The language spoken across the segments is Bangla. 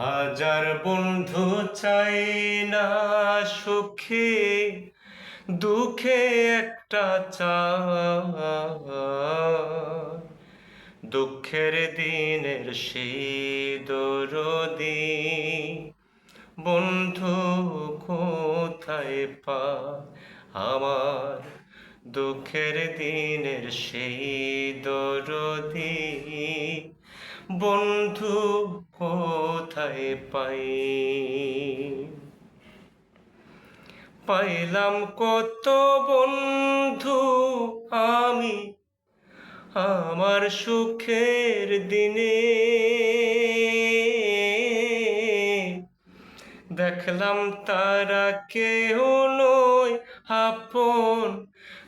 হাজার বন্ধু চাই না সুখে, দুঃখে একটা চা দুঃখের দিনের সেই দরদি, বন্ধু কোথায় পা আমার? দুঃখের দিনের সেই দরদি বন্ধু কোথায় পাই? পাইলাম কত বন্ধু আমি আমার সুখের দিনে। দেখলাম তারা কেউ নয়, আপন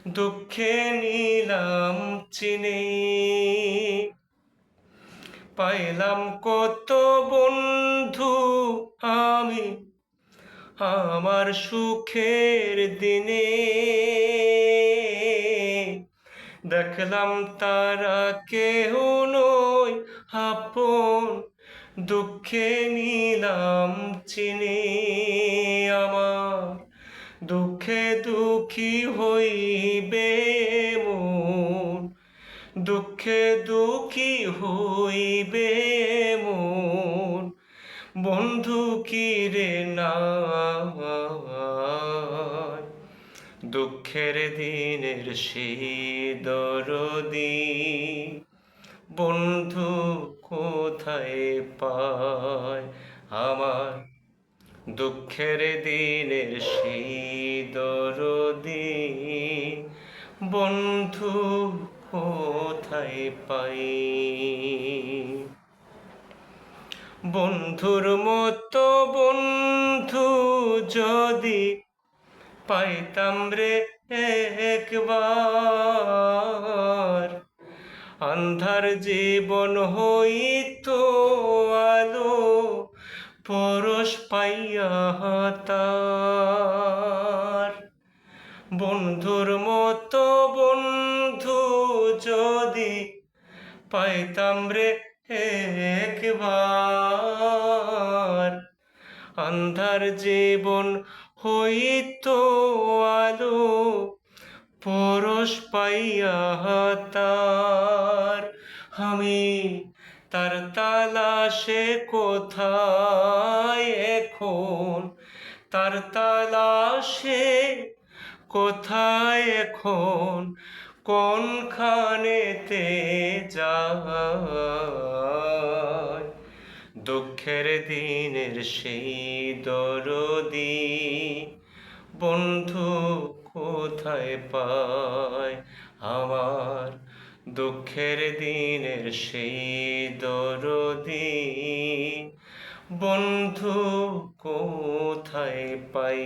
দুঃখে নিলাম চিনে। পাইলাম কত বন্ধু আমি আমার সুখের দিনে। দেখলাম তারা কেহ নয়, আপন দুঃখে নিলাম চিনি আমার। দুঃখে দুঃখী হইবে মন দুঃখে দুঃখী হইবে মন। বন্ধু কি রে না দুঃখের দিনের দরদি। বন্ধু কোথায় পায় আমার? দুঃখের দিনের সেই দরদি। বন্ধু কোথায় পাই? বন্ধুর মতো বন্ধু যদি পাইতাম রে একবার। আন্ধার জীবন হইতো আলো, পরশ পাইয়া বন্ধুর মতো বন্ধু যদি পাইতাম রে একবার আন্ধার জীবন হইতো আলো পরশ পাইয়া তার আমি তার তালাশে কোথায় এখন তার তালাশে কোথায় এখন কোনখানেতে যায়? দুঃখের দিনের সেই দরদি বন্ধু কোথায় পায়? আমার দুঃখের দিনের সেই দরদি বন্ধু কোথায় পাই